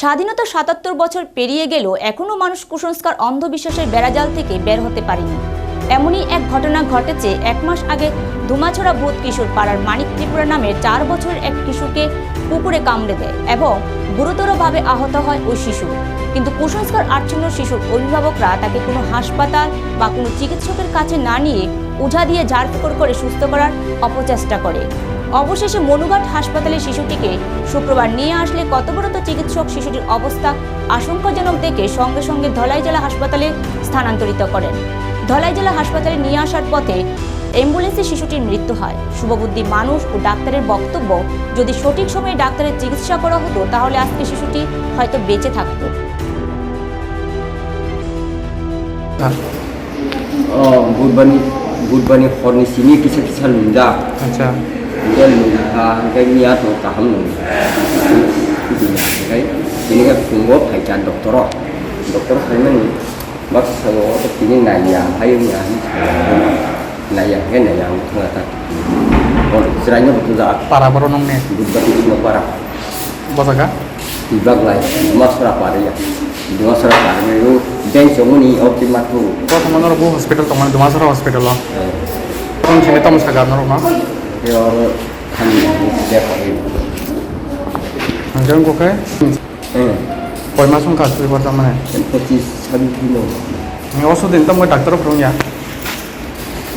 স্বাধীনতা সাতাত্তর বছর পেরিয়ে গেলেও এখনও মানুষ কুসংস্কার, অন্ধবিশ্বাসের বেড়াজাল থেকে বের হতে পারেনি। এমনই এক ঘটনা ঘটেছে এক মাস আগে ধুমাছড়া ভূত কিশোর পাড়ার মানিক ত্রিপুরা নামের চার বছরের এক কিশোরকে কুকুরে কামড়ে দেয় এবং গুরুতরভাবে আহত হয় ওই শিশু। কিন্তু কুসংস্কার আচ্ছন্ন শিশুর অভিভাবকরা তাকে কোনো হাসপাতাল বা কোনো চিকিৎসকের কাছে না নিয়ে উঝা দিয়ে ঝাড়ফুঁকর করে সুস্থ করার অপচেষ্টা করে। অবশেষে মনুঘাট হাসপাতালে শিশুটিকে শুক্রবার নিয়ে আসলে কর্তব্যরত চিকিৎসক শিশুটির অবস্থা আশঙ্কাজনক দেখে সঙ্গে সঙ্গে ধলাই জেলা হাসপাতালে স্থানান্তরিত করেন। ধলাই জেলা হাসপাতালে নিয়ে আসার পথে অ্যাম্বুলেন্সে শিশুটির মৃত্যু হয়। শুভবুদ্ধি মানুষ ও ডাক্তারের বক্তব্য, যদি সঠিক সময়ে ডাক্তারের চিকিৎসা করা হতো, তাহলে আজকে শিশুটি হয়তো বেঁচে থাকতো। अ बुधबारनि बुधबारनि हरनि सिनि किसा किसा लुंजा आदसा बे लुंजा ओमफ्राय मियाथ' गाहाम नङा ओमफ्राय बेनिफ्राय फुङाव फायजा डक्टराव डक्टर फायमानि मा साङाव बिनि नाया हायो मिया नाया हे नाया थाङा ता और जिरायनो बुथु जा para baru nong nih बुधबार दिनाव बारा bosaga बिबागलाय मासरा पारैया मासरा पारैयो 정원이 없지 말고 그거 정말 너무 호스피탈 동안 너무 많아서 호스피탈로 그럼 지금 또 무슨 가는 거나 여러 한 이제 거의 안전 국가에 예 얼마 손 갔을 거 때문에 123kg 어서든 또 닥터로 그러냐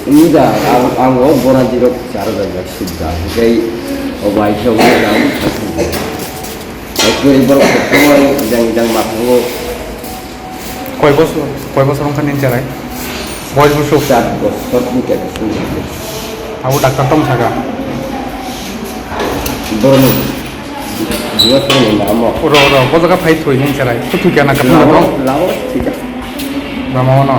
이다 아무 뭐라지로 자르다 역시다 그게 어바이트 오고 나온 것 같은데 그리고 그걸 그걸 이장 이장 막 하고 কয় বছর? কয় বছর অঙ্কা চালায় বয়স বছর চার বছর আবু ডাক্তার তম থাকা র র বজাগা ফাইট হই নিন চালায় তো ঠিক না কাপড় লাও ঠিক আছে। বামাও না